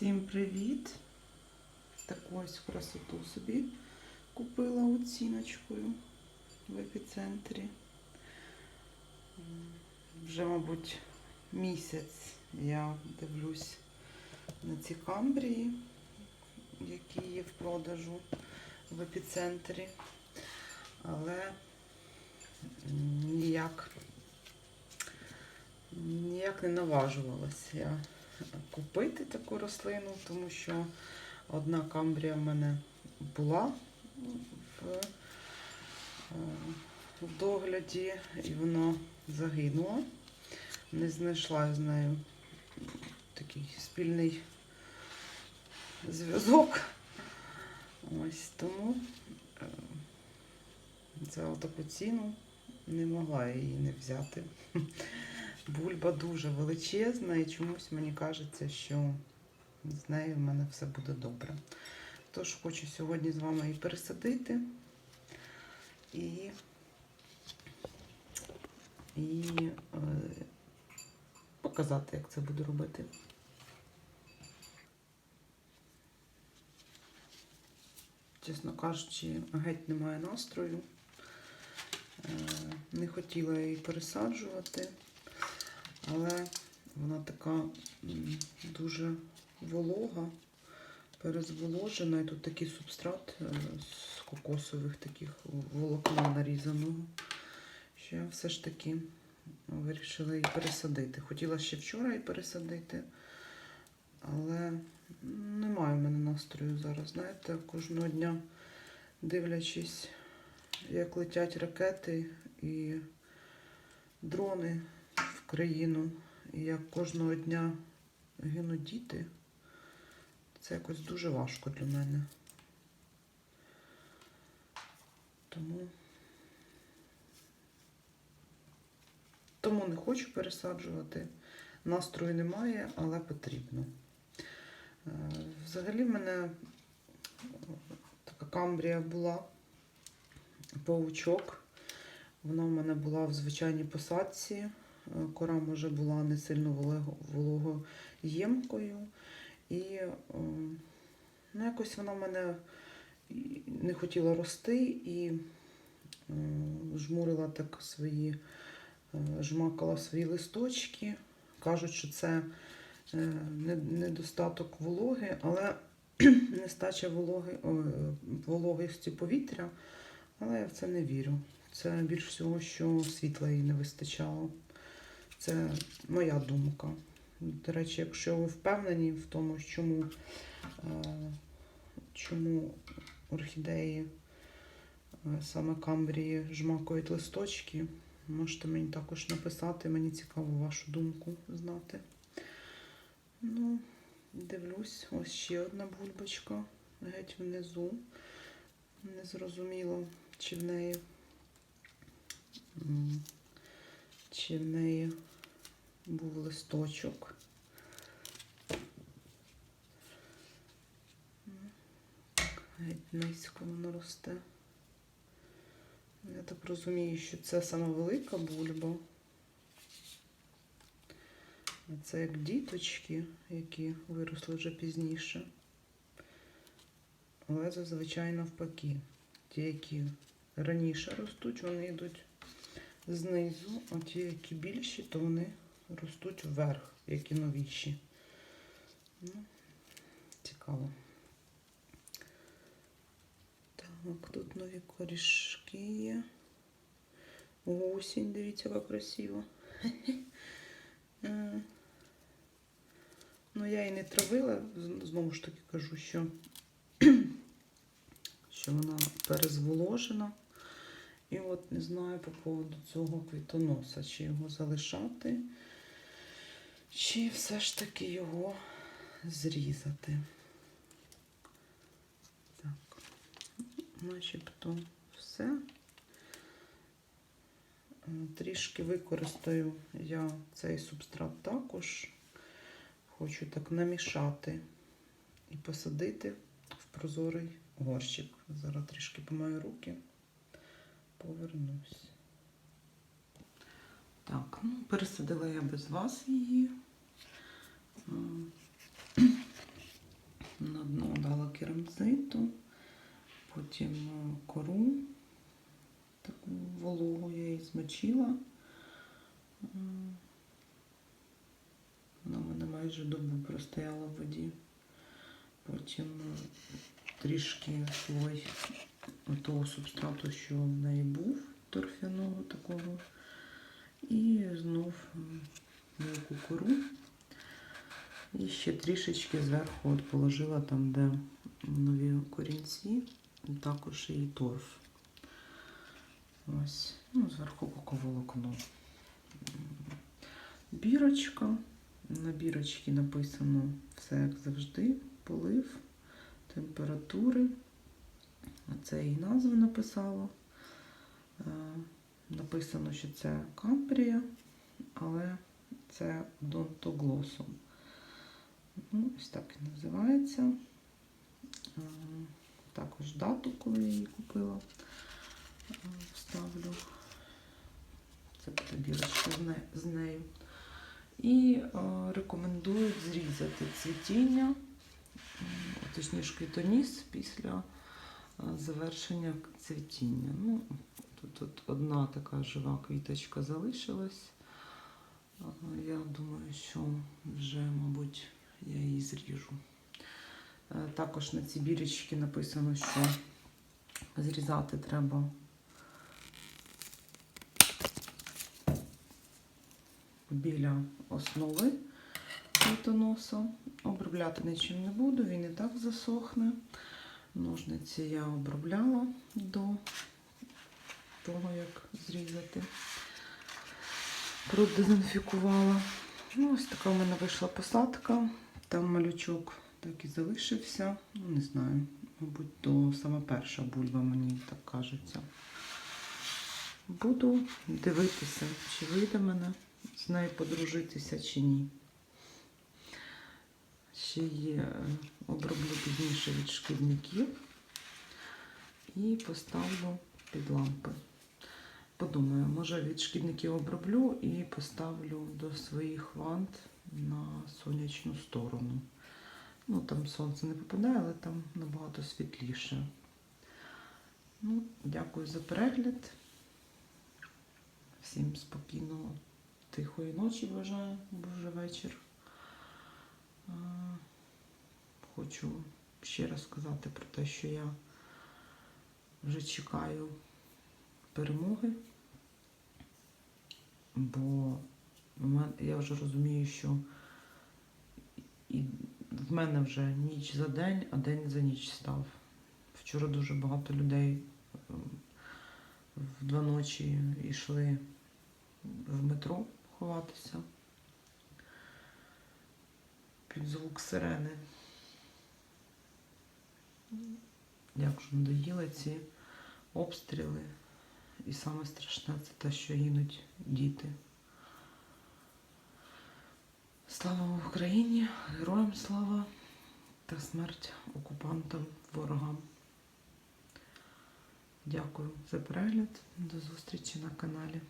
Всім привіт! Таку ось красоту собі купила оціночкою в епіцентрі. Вже, мабуть, місяць я дивлюсь на ці камбрії, які є в продажу в епіцентрі. Але ніяк, ніяк не наважувалася я купити таку рослину, тому що одна камбрія в мене була в, е, догляді, і вона загинула. Не знайшла з нею такий спільний зв'язок. Ось тому е, за таку ціну не могла її не взяти. Бульба дуже величезна і чомусь мені кажеться, що з нею в мене все буде добре. Тож хочу сьогодні з вами її пересадити і, і е, показати, як це буду робити. Чесно кажучи, геть немає настрою. Е, Не хотіла її пересаджувати, але вона така дуже волога, перезволожена. І тут такий субстрат е, з кокосових таких волокна нарізаного. Що я все ж таки вирішила її пересадити. Хотіла ще вчора її пересадити, але немає в мене настрою зараз. Знаєте, кожного дня дивлячись, як летять ракети і дрони країну, і як кожного дня гинуть діти, це якось дуже важко для мене. Тому, тому не хочу пересаджувати. Настрою немає, але потрібно. Е, Взагалі в мене така камбрія була, паучок. Вона в мене була в звичайній посадці. Кора може була не сильно вологоємкою. І е, ну, якось вона в мене не хотіла рости і е, жмурила так свої, е, жмакала свої листочки. Кажуть, що це недостаток вологи, але нестача вологи, вологості повітря. Але я в це не вірю. Це більш всього, що світла їй не вистачало. Це моя думка. До речі, якщо ви впевнені в тому, чому, е, чому орхідеї, е, саме камбрії, жмакають листочки, можете мені також написати. Мені цікаво вашу думку знати. Ну, дивлюсь, ось ще одна бульбочка геть внизу. Не зрозуміло, чи в неї, чи в неї був листочок. Геть низько воно росте. Я так розумію, що це сама велика бульба. А це як діточки, які виросли вже пізніше. Але зазвичай навпаки. Ті, які раніше ростуть, вони йдуть знизу, а ті, які більші, то вони ростуть вверх, які новіші. Ну, цікаво. Так, тут нові корішки є. Осінь, дивіться, яка красиво. Е, Ну, я її не травила, знову ж таки кажу, що, що вона перезволожена. І от не знаю по поводу цього квітоноса, чи його залишати, чи все ж таки його зрізати. Так, начебто все. Е, Трішки використаю я цей субстрат також. Хочу так намішати і посадити в прозорий горщик. Зараз трішки помаю руки, повернусь. Так, ну, пересадила я без вас її. М, керамзиту, потім кору таку вологу я її змочила. Вона мене майже добу простояла в воді. Потім трішки слой того субстрату, що в неї був, торфяного такого. І знов мілку кору. І ще трішечки зверху от положила там, де нові корінці, також і торф. Ось, ну, зверху коковолокно. Бірочка. На бірочці написано все як завжди. Полив, температури. Це і назва написала. Написано, що це камбрія, але це донтоглосом. Ну, ось так і називається. Е, Також дату, коли я її купила, е, вставлю. Це буде бірочка з нею. І е, рекомендують зрізати цвітіння, точніше квітоніс після завершення цвітіння. Ну, тут, тут одна така жива квіточка залишилась. Я думаю, що вже, мабуть, я її зріжу. Е, Також на цій бірочці написано, що зрізати треба біля основи квітоноса. Обробляти нічим не буду, він і так засохне. Ножниці я обробляла до того, як зрізати. Продезінфікувала. Ну, ось така в мене вийшла посадка. Там малючок так і залишився. Ну, не знаю, мабуть, то саме перша бульба, мені так кажеться. Буду дивитися, чи вийде мене з нею подружитися чи ні. Ще є е, оброблю пізніше від шкідників і поставлю під лампи. Подумаю, може від шкідників оброблю і поставлю до своїх вант на сонячну сторону. Ну, там сонце не попадає, але там набагато світліше. Ну, дякую за перегляд. Всім спокійного, тихої ночі бажаю, бо вже вечір. Хочу ще раз сказати про те, що я вже чекаю перемоги, бо я вже розумію, що і в мене вже ніч за день, а день за ніч став. Вчора дуже багато людей ем, в два ночі йшли в метро ховатися під звук сирени. Як же надоїли ці обстріли. І саме страшне це те, що гинуть діти. Слава Україні, героям слава та смерть окупантам, ворогам. Дякую за перегляд. До зустрічі на каналі.